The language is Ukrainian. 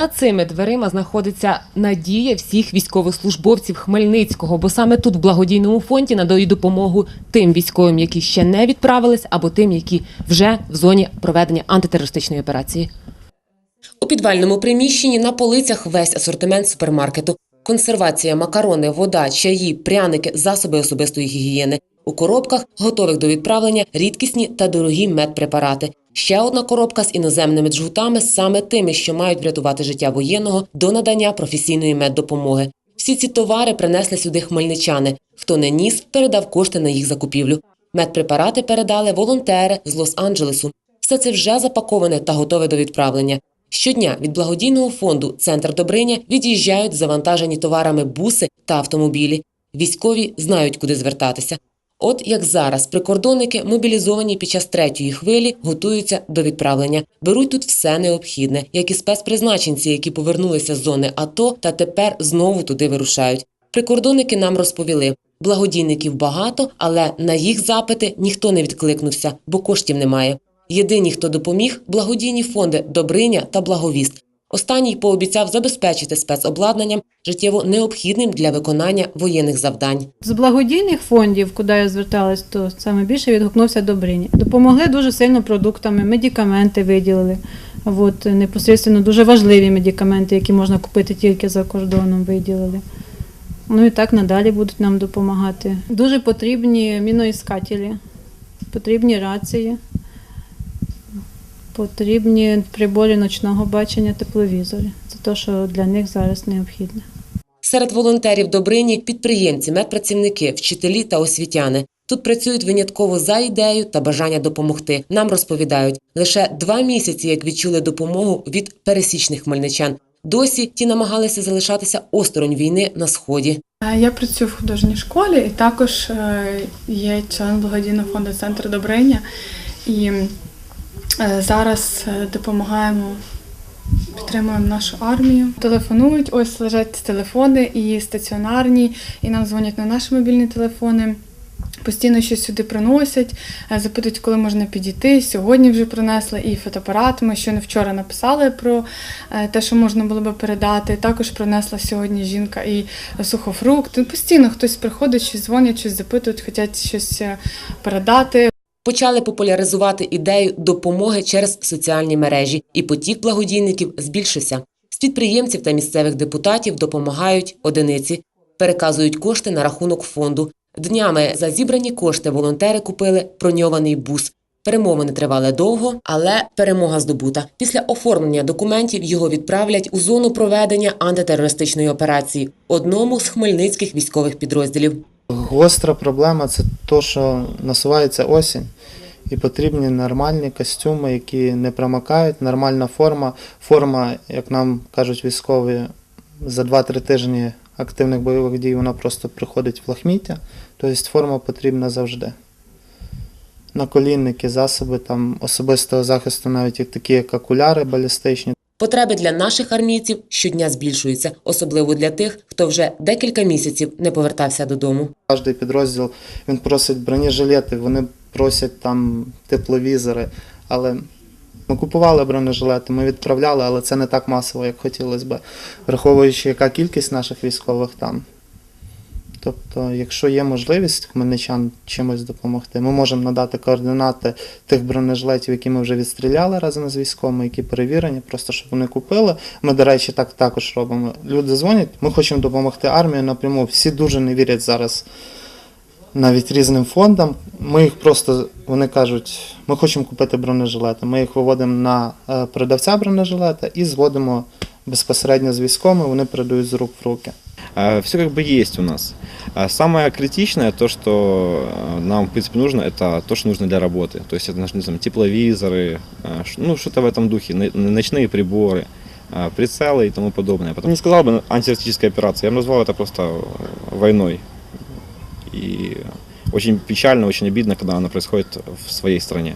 За цими дверима знаходиться надія всіх військовослужбовців Хмельницького, бо саме тут в благодійному фонді надають допомогу тим військовим, які ще не відправились, або тим, які вже в зоні проведення антитерористичної операції. У підвальному приміщенні на полицях весь асортимент супермаркету. Консервація, макарони, вода, чаї, пряники, засоби особистої гігієни. У коробках, готових до відправлення, рідкісні та дорогі медпрепарати. Ще одна коробка з іноземними джгутами, саме тими, що мають врятувати життя воєнного до надання професійної меддопомоги. Всі ці товари принесли сюди хмельничани. Хто не ніс, передав кошти на їх закупівлю. Медпрепарати передали волонтери з Лос-Анджелесу. Все це вже запаковане та готове до відправлення. Щодня від благодійного фонду Центр Добриня від'їжджають завантажені товарами буси та автомобілі. Військові знають, куди звертатися. От як зараз прикордонники, мобілізовані під час третьої хвилі, готуються до відправлення. Беруть тут все необхідне, як і спецпризначенці, які повернулися з зони АТО та тепер знову туди вирушають. Прикордонники нам розповіли. Благодійників багато, але на їх запити ніхто не відкликнувся, бо коштів немає. Єдині, хто допоміг, благодійні фонди Добриня та Благовіст. Останній пообіцяв забезпечити спецобладнанням життєво необхідним для виконання воєнних завдань. З благодійних фондів, куди я зверталась, то саме більше відгукнувся Добрині. Допомогли дуже сильно продуктами, медикаменти виділили. От, непосередньо дуже важливі медикаменти, які можна купити тільки за кордоном, виділили. Ну і так надалі будуть нам допомагати. Дуже потрібні міноіскателі, потрібні рації, потрібні прибори ночного бачення, тепловізори. Це те, що для них зараз необхідне. Серед волонтерів Добрині підприємці, медпрацівники, вчителі та освітяни. Тут працюють винятково за ідею та бажання допомогти. Нам розповідають, лише два місяці, як відчули допомогу від пересічних хмельничан. Досі ті намагалися залишатися осторонь війни на сході. Е, Я працюю в художній школі і також е, є член благодійного фонду Центр Добриня. І зараз е, допомагаємо, підтримуємо нашу армію. Телефонують, ось лежать телефони і стаціонарні, і нам дзвонять на наші мобільні телефони. Постійно щось сюди приносять, е, запитують, коли можна підійти. Сьогодні вже принесли і фотоапарат. Ми не вчора написали про е, те, що можна було би передати. Також принесла сьогодні жінка і сухофрукти. Постійно хтось приходить, щось дзвонять, щось запитують, хочуть щось е, передати. Почали популяризувати ідею допомоги через соціальні мережі, і потік благодійників збільшився. З підприємців та місцевих депутатів допомагають одиниці, переказують кошти на рахунок фонду. Днями за зібрані кошти волонтери купили броньований бус. Перемовини тривали довго, але перемога здобута. Після оформлення документів його відправлять у зону проведення антитерористичної операції одному з хмельницьких військових підрозділів. Гостра проблема це те, що насувається осінь, і потрібні нормальні костюми, які не промокають, нормальна форма. Форма, як нам кажуть військові, за 2-3 тижні активних бойових дій вона просто приходить в лахміття. Тобто форма потрібна завжди. Наколінники, засоби там особистого захисту, навіть такі, як окуляри балістичні, Потреби для наших армійців щодня збільшуються, особливо для тих, хто вже декілька місяців не повертався додому. Кожний підрозділ він просить бронежилети, вони просять там тепловізори. Але ми купували бронежилети, ми відправляли, але це не так масово, як хотілося б, враховуючи, яка кількість наших військових там. Тобто, якщо є можливість хмельничан чимось допомогти, ми можемо надати координати тих бронежилетів, які ми вже відстріляли разом з військовими, які перевірені, просто щоб вони купили. Ми, до речі, так також робимо. Люди дзвонять, ми хочемо допомогти армії напряму. Всі дуже не вірять зараз навіть різним фондам. Ми їх просто вони кажуть, ми хочемо купити бронежилети. Ми їх виводимо на е, продавця бронежилета і зводимо безпосередньо з військовими, вони передають з рук в руки. Все как бы есть у нас. А Самое критичное, то, что э, нам, в принципе, нужно, это то, что нужно для работы. То есть это нужны там, тепловизоры, э, ш- ну, что-то в этом духе, но- ночные приборы, э, прицелы и тому подобное. Потом не сказал бы антитеррористическая операция, я бы назвал это просто э, войной. И очень печально, очень обидно, когда она происходит в своей стране.